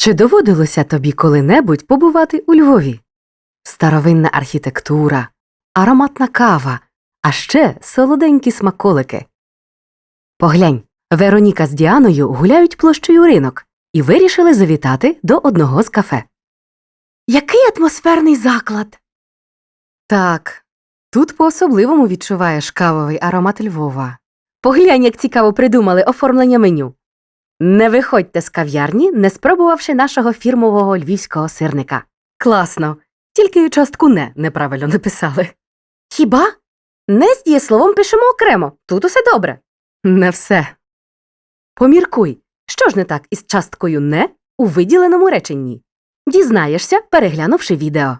Чи доводилося тобі коли-небудь побувати у Львові? Старовинна архітектура, ароматна кава, а ще солоденькі смаколики. Поглянь, Вероніка з Діаною гуляють площею ринок і вирішили завітати до одного з кафе. Який атмосферний заклад. Так, тут по-особливому відчуваєш кавовий аромат Львова. Поглянь, як цікаво придумали оформлення меню. Не виходьте з кав'ярні, не спробувавши нашого фірмового львівського сирника. Класно. Тільки частку не неправильно написали. Хіба? Не з дієсловом пишемо окремо. Тут усе добре. Не все. Поміркуй, що ж не так із часткою не у виділеному реченні. Дізнаєшся, переглянувши відео.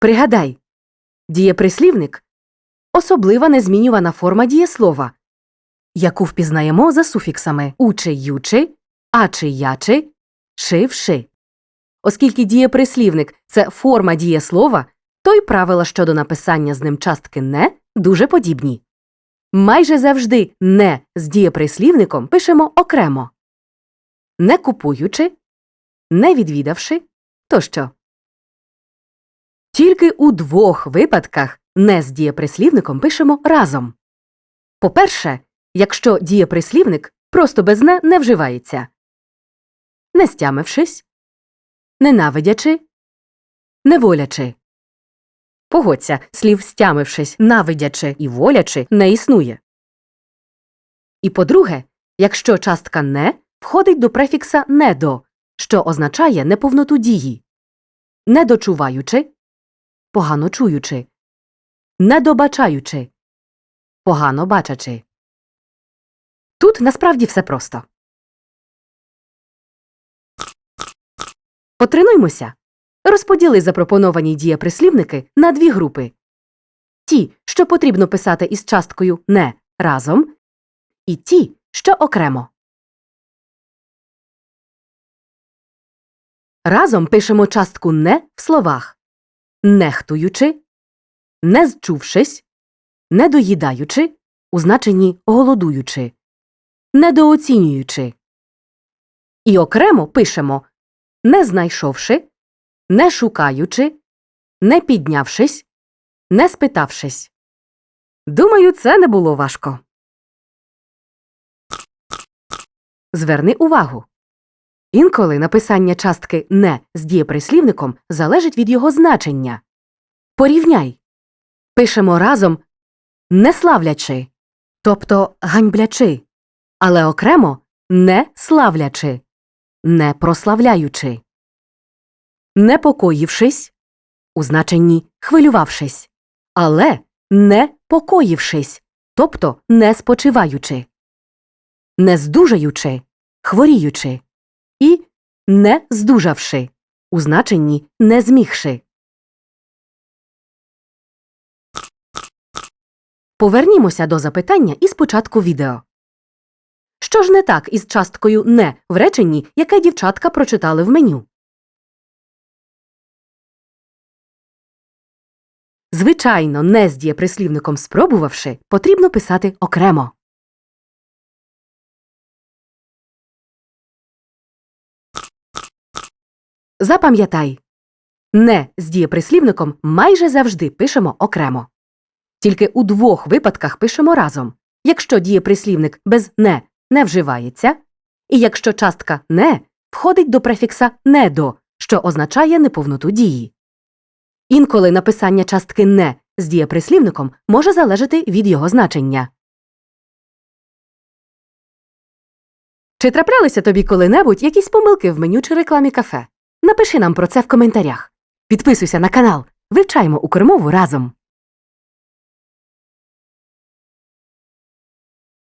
Пригадай, дієприслівник особлива незмінювана форма дієслова, яку впізнаємо за суфіксами учи ючи, ачи ячи, ши вши. Оскільки дієприслівник це форма дієслова, то й правила щодо написання з ним частки не дуже подібні. Майже завжди не з дієприслівником пишемо окремо не купуючи, не відвідавши тощо. Тільки у двох випадках не з дієприслівником пишемо разом. По-перше, якщо дієприслівник просто без не не вживається, не стямившись, ненавидячи, неволячи. Погодься, слів стямившись, навидячи і волячи не існує. І по-друге, якщо частка не входить до префікса недо, що означає неповноту дії, недочуваючи, погано чуючи, недобачаючи, погано бачачи. Тут насправді все просто. Потренуймося. Розподіли запропоновані дієприслівники на дві групи ті, що потрібно писати із часткою не разом, і ті, що окремо. Разом пишемо частку не в словах нехтуючи, не зчувшись, недоїдаючи у значенні голодуючи, недооцінюючи. І окремо пишемо не знайшовши, не шукаючи, не піднявшись, не спитавшись. Думаю, це не було важко. Зверни увагу. Інколи написання частки не з дієприслівником залежить від його значення. Порівняй. Пишемо разом не славлячи, тобто ганьблячи, але окремо не славлячи, не прославляючи. Непокоївшись у значенні хвилювавшись, але не покоївшись, тобто не спочиваючи, не здужаючи, хворіючи і не здужавши у значенні не змігши. Повернімося до запитання із початку відео. Що ж не так із часткою не в реченні, яке дівчатка прочитали в меню? Звичайно, не з дієприслівником спробувавши, потрібно писати окремо. Запам'ятай не з дієприслівником майже завжди пишемо окремо. Тільки у двох випадках пишемо разом якщо дієприслівник без не не вживається, і якщо частка не входить до префікса недо, що означає неповноту дії. Інколи написання частки не з дієприслівником може залежати від його значення. Чи траплялися тобі коли-небудь якісь помилки в меню чи рекламі кафе? Напиши нам про це в коментарях. Підписуйся на канал. Вивчаємо укрмову разом.